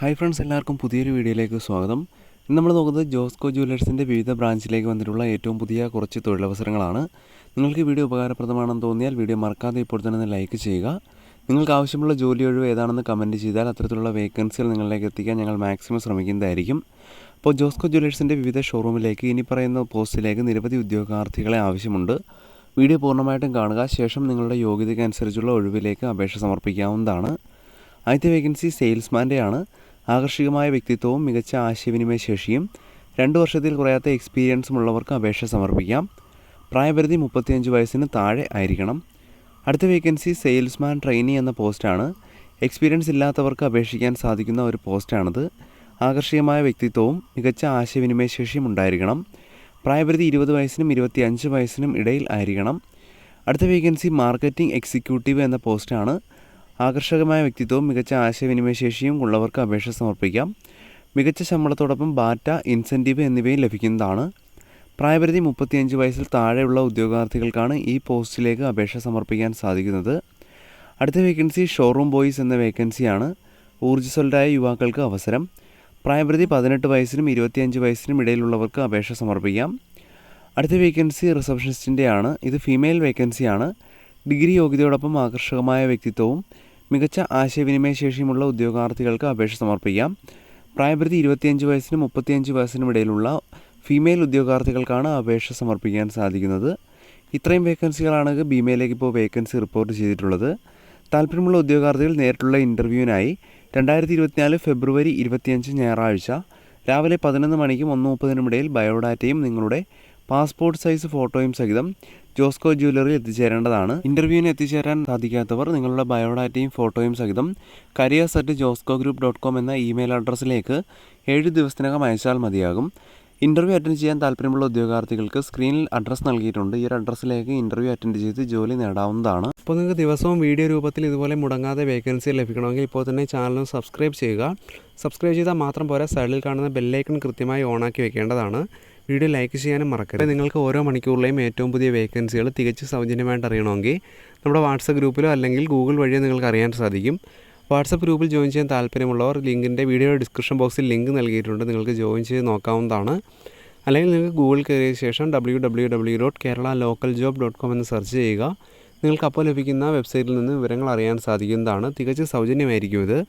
Hi friends എല്ലാവർക്കും പുതിയൊരു വീഡിയോയിലേക്ക് സ്വാഗതം. ഇന്ന് നമ്മൾ നോക്കുന്നത് ജോസ്കോ ജുവലേഴ്സിന്റെ വിവിധ ബ്രാഞ്ചിലേക്ക് വന്നിട്ടുള്ള ഏറ്റവും പുതിയ കുറച്ച് തൊഴിലവസരങ്ങളാണ്. നിങ്ങൾക്ക് വീഡിയോ ഉപകാരപ്രദമാണെന്ന് തോന്നിയാൽ വീഡിയോ മറക്കാതെ ഇപ്പോൾ തന്നെ ലൈക്ക് ചെയ്യുക. നിങ്ങൾക്ക് ആവശ്യമുള്ള ജോലി ഒഴിവ് ഏതാണെന്ന് കമന്റ് ചെയ്താൽ അത്തരത്തിലുള്ള വേക്കൻസികൾ നിങ്ങളിലേക്ക് എത്തിക്കാൻ ഞങ്ങൾ മാക്സിമം ശ്രമിക്കുന്നതായിരിക്കും. അപ്പോൾ ജോസ്കോ ജുവലേഴ്സിന്റെ വിവിധ ഷോറൂമിലേക്ക് ഇനി പറയുന്ന പോസ്റ്റിലേക്ക് നിരവധി ഉദ്യോഗാർത്ഥികളെ ആവശ്യമുണ്ട്. വീഡിയോ പൂർണമായിട്ടും കാണുക. ശേഷം നിങ്ങളുടെ യോഗ്യതയ്ക്ക് അനുസരിച്ചുള്ള ഒഴിവിലേക്ക് അപേക്ഷ സമർപ്പിക്കാവുന്നതാണ്. ആദ്യത്തെ വേക്കൻസി സെയിൽസ്മാന്റെയാണ് ആകർഷകമായ വ്യക്തിത്വവും മികച്ച ആശയവിനിമയ ശേഷിയും രണ്ട് വർഷത്തിൽ കുറയാത്ത എക്സ്പീരിയൻസും ഉള്ളവർക്ക് അപേക്ഷ സമർപ്പിക്കാം. പ്രായപരിധി മുപ്പത്തിയഞ്ച് വയസ്സിന് താഴെ ആയിരിക്കണം. അടുത്ത വേക്കൻസി സെയിൽസ്മാൻ ട്രെയിനി എന്ന പോസ്റ്റാണ് എക്സ്പീരിയൻസ് ഇല്ലാത്തവർക്ക് അപേക്ഷിക്കാൻ സാധിക്കുന്ന ഒരു പോസ്റ്റാണിത് ആകർഷകമായ വ്യക്തിത്വവും മികച്ച ആശയവിനിമയ ശേഷിയും ഉണ്ടായിരിക്കണം. പ്രായപരിധി ഇരുപത് വയസ്സിനും ഇരുപത്തി അഞ്ച് വയസ്സിനും ഇടയിൽ ആയിരിക്കണം. അടുത്ത വേക്കൻസി മാർക്കറ്റിംഗ് എക്സിക്യൂട്ടീവ് എന്ന പോസ്റ്റാണ് ആകർഷകമായ വ്യക്തിത്വവും മികച്ച ആശയവിനിമയ ശേഷിയും ഉള്ളവർക്ക് അപേക്ഷ സമർപ്പിക്കാം. മികച്ച ശമ്പളത്തോടൊപ്പം ബാറ്റ ഇൻസെന്റീവ് എന്നിവയും ലഭിക്കുന്നതാണ്. പ്രായപരിധി മുപ്പത്തിയഞ്ച് വയസ്സിൽ താഴെയുള്ള ഉദ്യോഗാർത്ഥികൾക്കാണ് ഈ പോസ്റ്റിലേക്ക് അപേക്ഷ സമർപ്പിക്കാൻ സാധിക്കുന്നത്. അടുത്ത വേക്കൻസി ഷോറൂം ബോയ്സ് എന്ന വേക്കൻസിയാണ്. ഊർജസ്വലരായ യുവാക്കൾക്ക് അവസരം. പ്രായപരിധി പതിനെട്ട് വയസ്സിനും ഇരുപത്തിയഞ്ച് വയസ്സിനും ഇടയിലുള്ളവർക്ക് അപേക്ഷ സമർപ്പിക്കാം. അടുത്ത വേക്കൻസി റിസപ്ഷനിസ്റ്റിന്റെയാണ് ഇത് ഫീമെയിൽ വേക്കൻസിയാണ്. ഡിഗ്രി യോഗ്യതയോടൊപ്പം ആകർഷകമായ വ്യക്തിത്വവും മികച്ച ആശയവിനിമയ ശേഷിയുമുള്ള ഉദ്യോഗാർത്ഥികൾക്ക് അപേക്ഷ സമർപ്പിക്കാം. പ്രായപരിധി ഇരുപത്തിയഞ്ച് വയസ്സിനും മുപ്പത്തിയഞ്ച് വയസ്സിനും ഇടയിലുള്ള ഫീമെയിൽ ഉദ്യോഗാർത്ഥികൾക്കാണ് അപേക്ഷ സമർപ്പിക്കാൻ സാധിക്കുന്നത്. ഇത്രയും വേക്കൻസികളാണ് ബിമയിലേക്ക് ഇപ്പോൾ വേക്കൻസി റിപ്പോർട്ട് ചെയ്തിട്ടുള്ളത്. താല്പര്യമുള്ള ഉദ്യോഗാർത്ഥികൾ നേരിട്ടുള്ള ഇന്റർവ്യൂവിനായി രണ്ടായിരത്തി ഇരുപത്തിനാല് ഫെബ്രുവരി ഇരുപത്തിയഞ്ച് ഞായറാഴ്ച രാവിലെ പതിനൊന്ന് മണിക്കും ഒന്ന് മുപ്പതിനും ഇടയിൽ ബയോഡാറ്റയും നിങ്ങളുടെ പാസ്പോർട്ട് സൈസ് ഫോട്ടോയും സഹിതം ജോസ്കോ ജ്വല്ലറിയിൽ എത്തിച്ചേരേണ്ടതാണ്. ഇന്റർവ്യൂവിന് എത്തിച്ചേരാൻ സാധിക്കാത്തവർ നിങ്ങളുടെ ബയോഡാറ്റയും ഫോട്ടോയും സഹിതം career set Josco group dot com എന്ന ഇമെയിൽ അഡ്രസ്സിലേക്ക് ഏഴ് ദിവസത്തിനകം അയച്ചാൽ മതിയാകും. ഇന്റർവ്യൂ അറ്റൻഡ് ചെയ്യാൻ താല്പര്യമുള്ള ഉദ്യോഗാർത്ഥികൾക്ക് സ്ക്രീനിൽ അഡ്രസ്സ് നൽകിയിട്ടുണ്ട്. ഈ ഒരു അഡ്രസ്സിലേക്ക് ഇന്റർവ്യൂ അറ്റൻഡ് ചെയ്ത് ജോലി നേടാവുന്നതാണ്. അപ്പോൾ നിങ്ങൾക്ക് ദിവസവും വീഡിയോ രൂപത്തിൽ ഇതുപോലെ മുടങ്ങാതെ വേക്കൻസി ലഭിക്കണമെങ്കിൽ ഇപ്പോൾ തന്നെ ചാനൽ സബ്സ്ക്രൈബ് ചെയ്യുക. സബ്സ്ക്രൈബ് ചെയ്താൽ മാത്രം പോരാ സൈഡിൽ കാണുന്ന ബെല്ലൈക്കൺ കൃത്യമായി ഓണാക്കി വെക്കേണ്ടതാണ്. വീഡിയോ ലൈക്ക് ചെയ്യാനും മറക്കരുത്. നിങ്ങൾക്ക് ഓരോ മണിക്കൂറിലെയും ഏറ്റവും പുതിയ വേക്കൻസികൾ തികച്ച് സൗജന്യമായിട്ട് അറിയണമെങ്കിൽ നമ്മുടെ വാട്സപ്പ് ഗ്രൂപ്പിലോ അല്ലെങ്കിൽ ഗൂഗിൾ വഴിയോ നിങ്ങൾക്ക് അറിയാൻ സാധിക്കും. വാട്സപ്പ് ഗ്രൂപ്പിൽ ജോയിൻ ചെയ്യാൻ താല്പര്യമുള്ളവർ ലിങ്കിന്റെ വീഡിയോ ഡിസ്ക്രിപ്ഷൻ ബോക്സിൽ ലിങ്ക് നൽകിയിട്ടുണ്ട്. നിങ്ങൾക്ക് ജോയിൻ ചെയ്ത് നോക്കാവുന്നതാണ്. അല്ലെങ്കിൽ നിങ്ങൾക്ക് ഗൂഗിൾ കയറിയ ശേഷം W W W dot Kerala local job dot com എന്ന് സെർച്ച് ചെയ്യുക. നിങ്ങൾക്ക് അപ്പോൾ ലഭിക്കുന്ന വെബ്സൈറ്റിൽ നിന്ന് വിവരങ്ങൾ അറിയാൻ സാധിക്കുന്നതാണ്. തികച്ച് സൗജന്യമായിരിക്കും ഇത്.